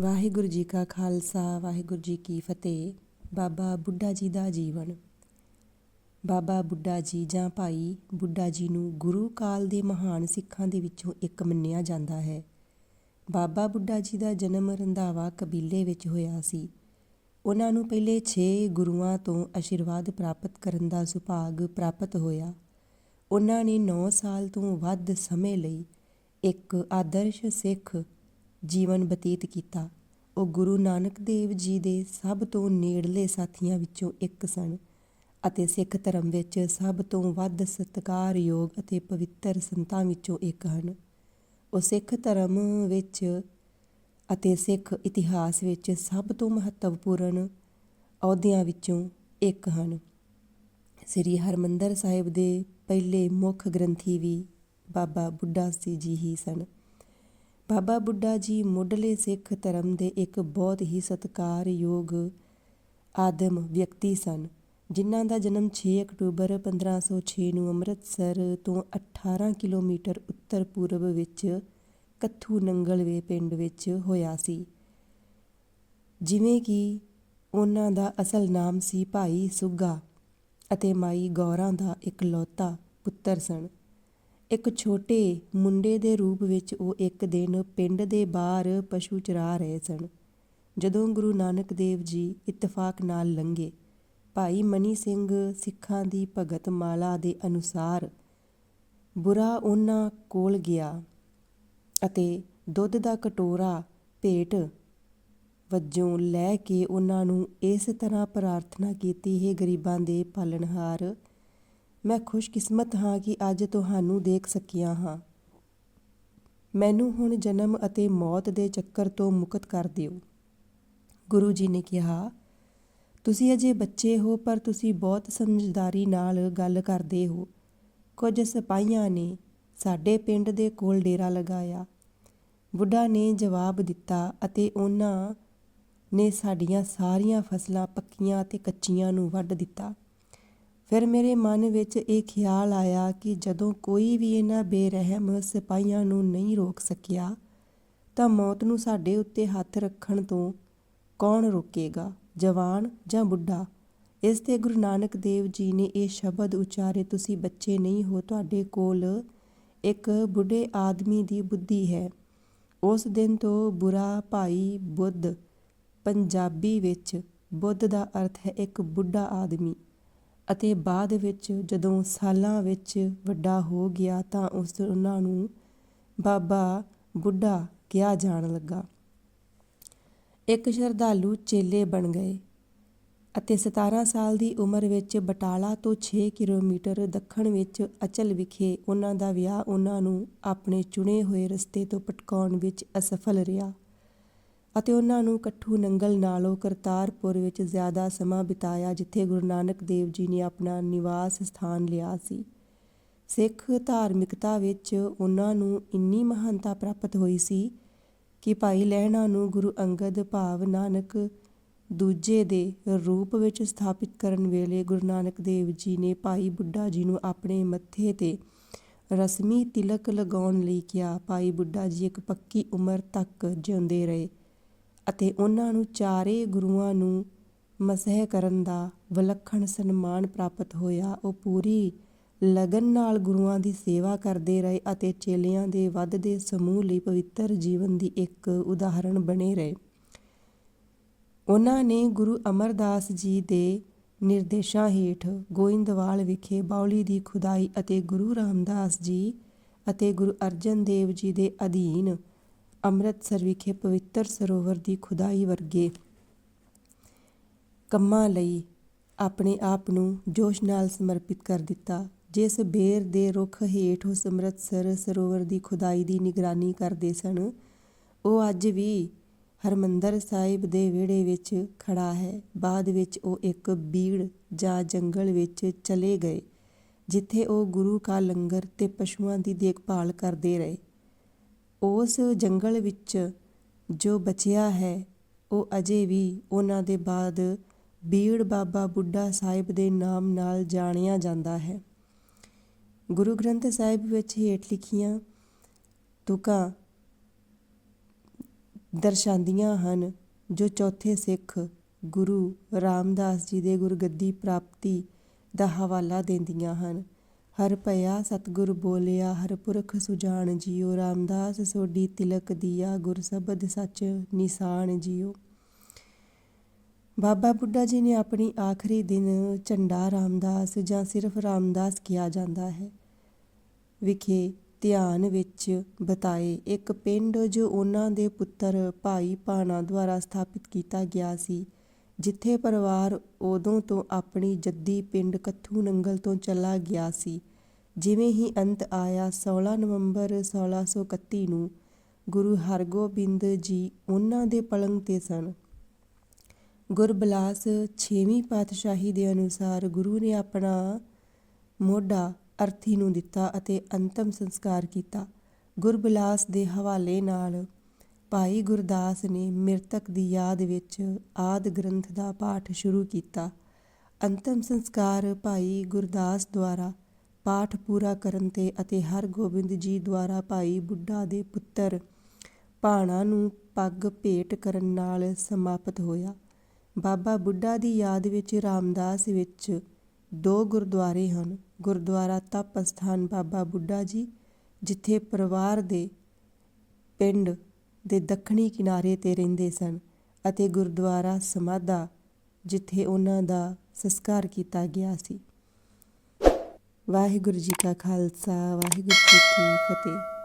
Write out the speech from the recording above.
ਵਾਹਿਗੁਰੂ ਜੀ ਕਾ ਖਾਲਸਾ, ਵਾਹਿਗੁਰੂ ਜੀ ਕੀ ਫਤਿਹ। ਬਾਬਾ ਬੁੱਢਾ ਜੀ ਦਾ ਜੀਵਨ। ਬਾਬਾ ਬੁੱਢਾ ਜੀ ਜਾਂ ਭਾਈ ਬੁੱਢਾ ਜੀ ਨੂੰ ਗੁਰੂ ਕਾਲ ਦੇ ਮਹਾਨ ਸਿੱਖਾਂ ਦੇ ਵਿੱਚੋਂ ਇੱਕ ਮੰਨਿਆ ਜਾਂਦਾ ਹੈ। ਬਾਬਾ ਬੁੱਢਾ ਜੀ ਦਾ ਜਨਮ ਰੰਧਾਵਾ ਕਬੀਲੇ ਵਿੱਚ ਹੋਇਆ ਸੀ। ਉਹਨਾਂ ਨੂੰ ਪਹਿਲੇ 6 ਗੁਰੂਆਂ ਤੋਂ ਅਸ਼ੀਰਵਾਦ ਪ੍ਰਾਪਤ ਕਰਨ ਦਾ ਸੁਭਾਗ ਪ੍ਰਾਪਤ ਹੋਇਆ। ਉਹਨਾਂ ਨੇ 9 ਸਾਲ ਤੋਂ ਵੱਧ ਸਮੇਂ ਲਈ ਇੱਕ ਆਦਰਸ਼ ਸਿੱਖ ਜੀਵਨ ਬਤੀਤ ਕੀਤਾ। ਉਹ ਗੁਰੂ ਨਾਨਕ ਦੇਵ ਜੀ ਦੇ ਸਭ ਤੋਂ ਨੇੜਲੇ ਸਾਥੀਆਂ ਵਿੱਚੋਂ ਇੱਕ ਸਨ ਅਤੇ ਸਿੱਖ ਧਰਮ ਵਿੱਚ ਸਭ ਤੋਂ ਵੱਧ ਸਤਿਕਾਰਯੋਗ ਅਤੇ ਪਵਿੱਤਰ ਸੰਤਾਂ ਵਿੱਚੋਂ ਇੱਕ ਹਨ। ਉਹ ਸਿੱਖ ਧਰਮ ਵਿੱਚ ਅਤੇ ਸਿੱਖ ਇਤਿਹਾਸ ਵਿੱਚ ਸਭ ਤੋਂ ਮਹੱਤਵਪੂਰਨ ਅਹੁਦਿਆਂ ਵਿੱਚੋਂ ਇੱਕ ਹਨ। ਸ੍ਰੀ ਹਰਮੰਦਰ ਸਾਹਿਬ ਦੇ ਪਹਿਲੇ ਮੁੱਖ ਗ੍ਰੰਥੀ ਵੀ ਬਾਬਾ ਬੁੱਢਾ ਸੀ ਜੀ ਹੀ ਸਨ। ਬਾਬਾ ਬੁੱਢਾ ਜੀ ਮੁੱਢਲੇ ਸਿੱਖ ਧਰਮ ਦੇ ਇੱਕ ਬਹੁਤ ਹੀ ਸਤਿਕਾਰਯੋਗ ਆਦਮ ਵਿਅਕਤੀ ਸਨ, ਜਿਨ੍ਹਾਂ ਦਾ ਜਨਮ 6 ਅਕਤੂਬਰ 1506 ਨੂੰ ਅੰਮ੍ਰਿਤਸਰ ਤੋਂ 18 ਕਿਲੋਮੀਟਰ ਉੱਤਰ ਪੂਰਬ ਵਿੱਚ ਕੱਥੂ ਨੰਗਲਵੇ ਪਿੰਡ ਵਿੱਚ ਹੋਇਆ ਸੀ। ਜਿਵੇਂ ਕਿ ਉਹਨਾਂ ਦਾ ਅਸਲ ਨਾਮ ਸੀ ਭਾਈ ਸੁੱਗਾ ਅਤੇ ਮਾਈ ਗੌਰਾਂ ਦਾ ਇਕਲੌਤਾ ਪੁੱਤਰ ਸਨ। ਇੱਕ ਛੋਟੇ ਮੁੰਡੇ ਦੇ ਰੂਪ ਵਿੱਚ ਉਹ ਇੱਕ ਦਿਨ ਪਿੰਡ ਦੇ ਬਾਹਰ ਪਸ਼ੂ ਚਰਾ ਰਹੇ ਸਨ। ਜਦੋਂ ਗੁਰੂ ਨਾਨਕ ਦੇਵ ਜੀ ਇਤਫਾਕ ਨਾਲ ਲੰਘੇ, ਭਾਈ ਮਨੀ ਸਿੰਘ ਸਿੱਖਾਂ ਦੀ ਭਗਤ ਮਾਲਾ ਦੇ ਅਨੁਸਾਰ ਬੁਰਾ ਉਹਨਾਂ ਕੋਲ ਗਿਆ ਅਤੇ ਦੁੱਧ ਦਾ ਕਟੋਰਾ ਭੇਟ ਵਜੋਂ ਲੈ ਕੇ ਉਹਨਾਂ ਨੂੰ ਇਸ ਤਰ੍ਹਾਂ ਪ੍ਰਾਰਥਨਾ ਕੀਤੀ, ਹੈ ਗਰੀਬਾਂ ਦੇ ਪਾਲਣਹਾਰ ਮੈਂ ਖੁਸ਼ਕਿਸਮਤ ਹਾਂ ਕਿ ਅੱਜ ਤੁਹਾਨੂੰ ਦੇਖ ਸਕਿਆ ਹਾਂ। ਮੈਨੂੰ ਹੁਣ ਜਨਮ ਅਤੇ ਮੌਤ ਦੇ ਚੱਕਰ ਤੋਂ ਮੁਕਤ ਕਰ ਦਿਓ। ਗੁਰੂ ਜੀ ਨੇ ਕਿਹਾ, ਤੁਸੀਂ ਅਜੇ ਬੱਚੇ ਹੋ, ਪਰ ਤੁਸੀਂ ਬਹੁਤ ਸਮਝਦਾਰੀ ਨਾਲ ਗੱਲ ਕਰਦੇ ਹੋ। ਕੁਝ ਸਿਪਾਹੀਆਂ ਨੇ ਸਾਡੇ ਪਿੰਡ ਦੇ ਕੋਲ ਡੇਰਾ ਲਗਾਇਆ। ਬੁੱਢਾ ਨੇ ਜਵਾਬ ਦਿੱਤਾ ਅਤੇ ਉਹਨਾਂ ਨੇ ਸਾਡੀਆਂ ਸਾਰੀਆਂ ਫਸਲਾਂ ਪੱਕੀਆਂ ਅਤੇ ਕੱਚੀਆਂ ਨੂੰ ਵੱਢ ਦਿੱਤਾ। ਫਿਰ ਮੇਰੇ ਮਨ ਵਿੱਚ ਇਹ ਖਿਆਲ ਆਇਆ ਕਿ ਜਦੋਂ ਕੋਈ ਵੀ ਇਹਨਾਂ ਬੇਰਹਿਮ ਸਿਪਾਹੀਆਂ ਨੂੰ ਨਹੀਂ ਰੋਕ ਸਕਿਆ, ਤਾਂ ਮੌਤ ਨੂੰ ਸਾਡੇ ਉੱਤੇ ਹੱਥ ਰੱਖਣ ਤੋਂ ਕੌਣ ਰੋਕੇਗਾ, ਜਵਾਨ ਜਾਂ ਬੁੱਢਾ? ਇਸ ਤੇ ਗੁਰੂ ਨਾਨਕ ਦੇਵ ਜੀ ਨੇ ਇਹ ਸ਼ਬਦ ਉਚਾਰੇ, ਤੁਸੀਂ ਬੱਚੇ ਨਹੀਂ ਹੋ, ਤੁਹਾਡੇ ਕੋਲ ਇੱਕ ਬੁੱਢੇ ਆਦਮੀ ਦੀ ਬੁੱਧੀ ਹੈ। ਉਸ ਦਿਨ ਤੋਂ ਬੁਰਾ ਭਾਈ ਬੁੱਧ ਪੰਜਾਬੀ ਵਿੱਚ, ਬੁੱਧ ਦਾ ਅਰਥ ਹੈ ਇੱਕ ਬੁੱਢਾ ਆਦਮੀ। ਅਤੇ ਬਾਅਦ ਵਿੱਚ ਜਦੋਂ ਸਾਲਾਂ ਵਿੱਚ ਵੱਡਾ ਹੋ ਗਿਆ ਤਾਂ ਉਸ ਉਹਨਾਂ ਨੂੰ ਬਾਬਾ ਬੁੱਢਾ ਕਿਹਾ ਜਾਣ ਲੱਗਾ। ਇੱਕ ਸ਼ਰਧਾਲੂ ਚੇਲੇ ਬਣ ਗਏ ਅਤੇ 17 ਸਾਲ ਦੀ ਉਮਰ ਵਿੱਚ ਬਟਾਲਾ ਤੋਂ 6 ਕਿਲੋਮੀਟਰ ਦੱਖਣ ਵਿੱਚ ਅਚਲ ਵਿਖੇ ਉਹਨਾਂ ਦਾ ਵਿਆਹ ਉਹਨਾਂ ਨੂੰ ਆਪਣੇ ਚੁਣੇ ਹੋਏ ਰਸਤੇ ਤੋਂ ਭਟਕਾਉਣ ਵਿੱਚ ਅਸਫਲ ਰਿਹਾ। ਅਤੇ ਉਹਨਾਂ ਨੂੰ ਕੱਠੂ ਨੰਗਲ ਨਾਲੋਂ ਕਰਤਾਰਪੁਰ ਵਿੱਚ ਜ਼ਿਆਦਾ ਸਮਾਂ ਬਿਤਾਇਆ, ਜਿੱਥੇ ਗੁਰੂ ਨਾਨਕ ਦੇਵ ਜੀ ਨੇ ਆਪਣਾ ਨਿਵਾਸ ਸਥਾਨ ਲਿਆ ਸੀ। ਸਿੱਖ ਧਾਰਮਿਕਤਾ ਵਿੱਚ ਉਹਨਾਂ ਨੂੰ ਇੰਨੀ ਮਹਾਨਤਾ ਪ੍ਰਾਪਤ ਹੋਈ ਸੀ ਕਿ ਭਾਈ ਲਹਿਣਾ ਨੂੰ ਗੁਰੂ ਅੰਗਦ ਭਾਵ ਨਾਨਕ ਦੂਜੇ ਦੇ ਰੂਪ ਵਿੱਚ ਸਥਾਪਿਤ ਕਰਨ ਵੇਲੇ ਗੁਰੂ ਨਾਨਕ ਦੇਵ ਜੀ ਨੇ ਭਾਈ ਬੁੱਢਾ ਜੀ ਨੂੰ ਆਪਣੇ ਮੱਥੇ ਤੇ ਰਸਮੀ ਤਿਲਕ ਲਗਾਉਣ ਲਈ ਕਿਹਾ। ਭਾਈ ਬੁੱਢਾ ਜੀ ਇੱਕ ਪੱਕੀ ਉਮਰ ਤੱਕ ਜਿਉਂਦੇ ਰਹੇ। ਅਤੇ ਉਹਨਾਂ ਨੂੰ ਚਾਰੇ ਗੁਰੂਆਂ ਨੂੰ ਮਸਹ ਕਰਨ ਦਾ ਵਿਲੱਖਣ ਸਨਮਾਨ ਪ੍ਰਾਪਤ ਹੋਇਆ। ਉਹ ਪੂਰੀ ਲਗਨ ਨਾਲ ਗੁਰੂਆਂ ਦੀ ਸੇਵਾ ਕਰਦੇ ਰਹੇ ਅਤੇ ਚੇਲਿਆਂ ਦੇ ਵੱਧਦੇ ਸਮੂਹ ਲਈ ਪਵਿੱਤਰ ਜੀਵਨ ਦੀ ਇੱਕ ਉਦਾਹਰਣ ਬਣੇ ਰਹੇ। ਉਹਨਾਂ ਨੇ ਗੁਰੂ ਅਮਰਦਾਸ ਜੀ ਦੇ ਨਿਰਦੇਸ਼ਾਂ ਹੇਠ ਗੋਇੰਦਵਾਲ ਵਿਖੇ ਬਾਉਲੀ ਦੀ ਖੁਦਾਈ ਅਤੇ ਗੁਰੂ ਰਾਮਦਾਸ ਜੀ ਅਤੇ ਗੁਰੂ ਅਰਜਨ ਦੇਵ ਜੀ ਦੇ ਅਧੀਨ ਅੰਮ੍ਰਿਤਸਰ ਵਿਖੇ ਪਵਿੱਤਰ ਸਰੋਵਰ ਦੀ ਖੁਦਾਈ ਵਰਗੇ ਕੰਮਾਂ ਲਈ ਆਪਣੇ ਆਪ ਨੂੰ ਜੋਸ਼ ਨਾਲ ਸਮਰਪਿਤ ਕਰ ਦਿੱਤਾ, ਜਿਸ ਬੇਰ ਦੇ ਰੁੱਖ ਹੇਠ ਉਸ ਅੰਮ੍ਰਿਤਸਰ ਸਰੋਵਰ ਦੀ ਖੁਦਾਈ ਦੀ ਨਿਗਰਾਨੀ ਕਰਦੇ ਸਨ। ਉਹ ਅੱਜ ਵੀ ਹਰਮੰਦਰ ਸਾਹਿਬ ਦੇ ਵਿਹੜੇ ਵਿੱਚ ਖੜਾ ਹੈ। ਬਾਅਦ ਵਿੱਚ ਉਹ ਇੱਕ ਬੀੜ ਜਾਂ ਜੰਗਲ ਵਿੱਚ ਚਲੇ ਗਏ, ਜਿੱਥੇ ਉਹ ਗੁਰੂ ਕਾ ਲੰਗਰ ਤੇ ਪਸ਼ੂਆਂ ਦੀ ਦੇਖਭਾਲ ਕਰਦੇ ਰਹੇ। ਉਸ ਜੰਗਲ ਵਿੱਚ ਜੋ ਬਚਿਆ ਹੈ, ਉਹ ਅਜੇ ਵੀ ਉਹਨਾਂ ਦੇ ਬਾਅਦ ਬੀੜ ਬਾਬਾ ਬੁੱਢਾ ਸਾਹਿਬ ਦੇ ਨਾਮ ਨਾਲ ਜਾਣਿਆ ਜਾਂਦਾ ਹੈ। ਗੁਰੂ ਗ੍ਰੰਥ ਸਾਹਿਬ ਵਿੱਚ ਹੇਠ ਲਿਖੀਆਂ ਤੁਕਾਂ ਦਰਸਾਉਂਦੀਆਂ ਹਨ, ਜੋ ਚੌਥੇ ਸਿੱਖ ਗੁਰੂ ਰਾਮਦਾਸ ਜੀ ਦੇ ਗੁਰਗੱਦੀ ਪ੍ਰਾਪਤੀ ਦਾ ਹਵਾਲਾ ਦਿੰਦੀਆਂ ਹਨ। ਹਰ ਭਇਆ ਸਤਿਗੁਰ ਬੋਲਿਆ, ਹਰ ਪੁਰਖ ਸੁਜਾਨ ਜੀਓ ਰਾਮਦਾਸ ਸੋਢੀ ਤਿਲਕ ਦੀਆ, ਗੁਰ ਸ਼ਬਦ ਸੱਚ ਨਿਸ਼ਾਨ ਜੀਓ ਬਾਬਾ ਬੁੱਢਾ ਜੀ ਨੇ ਆਪਣੀ ਆਖਰੀ ਦਿਨ ਝੰਡਾ ਰਾਮਦਾਸ ਜਾਂ ਸਿਰਫ ਰਾਮਦਾਸ ਕਿਹਾ ਜਾਂਦਾ ਹੈ। ਵਿਖੇ ਧਿਆਨ ਵਿੱਚ ਬਤਾਏ ਇੱਕ ਪਿੰਡ ਜੋ ਉਹਨਾਂ ਦੇ ਪੁੱਤਰ ਭਾਈ ਭਾਣਾ ਦੁਆਰਾ ਸਥਾਪਿਤ ਕੀਤਾ ਗਿਆ ਸੀ। ਜਿੱਥੇ ਪਰਿਵਾਰ ਉਦੋਂ ਤੋਂ ਆਪਣੀ ਜੱਦੀ ਪਿੰਡ ਕੱਥੂ ਨੰਗਲ ਤੋਂ ਚਲਾ ਗਿਆ ਸੀ, ਜਿਵੇਂ ਹੀ ਅੰਤ ਆਇਆ 16 ਨਵੰਬਰ 1631 ਨੂੰ, ਗੁਰੂ ਹਰਗੋਬਿੰਦ ਜੀ ਉਹਨਾਂ ਦੇ ਪਲੰਗ ਤੇ ਸਨ। ਗੁਰਬਲਾਸ 6ਵੀਂ ਪਾਤਸ਼ਾਹੀ ਦੇ ਅਨੁਸਾਰ ਗੁਰੂ ਨੇ ਆਪਣਾ ਮੋਢਾ ਅਰਥੀ ਨੂੰ ਦਿੱਤਾ ਅਤੇ ਅੰਤਮ ਸੰਸਕਾਰ ਕੀਤਾ। ਗੁਰਬਲਾਸ ਦੇ ਹਵਾਲੇ ਨਾਲ ਭਾਈ ਗੁਰਦਾਸ ਨੇ ਮ੍ਰਿਤਕ ਦੀ ਯਾਦ ਵਿੱਚ ਆਦ ਗ੍ਰੰਥ ਦਾ ਪਾਠ ਸ਼ੁਰੂ ਕੀਤਾ। ਅੰਤਮ ਸੰਸਕਾਰ ਭਾਈ ਗੁਰਦਾਸ ਦੁਆਰਾ ਪਾਠ ਪੂਰਾ ਕਰਨ ਤੇ ਅਤੇ ਹਰਗੋਬਿੰਦ ਜੀ ਦੁਆਰਾ ਭਾਈ ਬੁੱਢਾ ਦੇ ਪੁੱਤਰ ਭਾਣਾ ਨੂੰ ਪੱਗ ਭੇਟ ਕਰਨ ਨਾਲ ਸਮਾਪਤ ਹੋਇਆ। ਬਾਬਾ ਬੁੱਢਾ ਦੀ ਯਾਦ ਵਿੱਚ ਰਾਮਦਾਸ ਵਿੱਚ ਦੋ ਗੁਰਦੁਆਰੇ ਹਨ। ਗੁਰਦੁਆਰਾ ਤਪ ਸਥਾਨ ਬਾਬਾ ਬੁੱਢਾ ਜੀ, ਜਿੱਥੇ ਪਰਿਵਾਰ ਦੇ ਪਿੰਡ ਦੇ ਦੱਖਣੀ ਕਿਨਾਰੇ ਤੇ ਰਹਿੰਦੇ ਸਨ ਅਤੇ ਗੁਰਦੁਆਰਾ ਸਮਾਧਾ ਜਿੱਥੇ ਉਹਨਾਂ ਦਾ ਸੰਸਕਾਰ ਕੀਤਾ ਗਿਆ ਸੀ। ਵਾਹਿਗੁਰੂ ਜੀ ਕਾ ਖਾਲਸਾ, ਵਾਹਿਗੁਰੂ ਜੀ ਕੀ ਫਤਿਹ।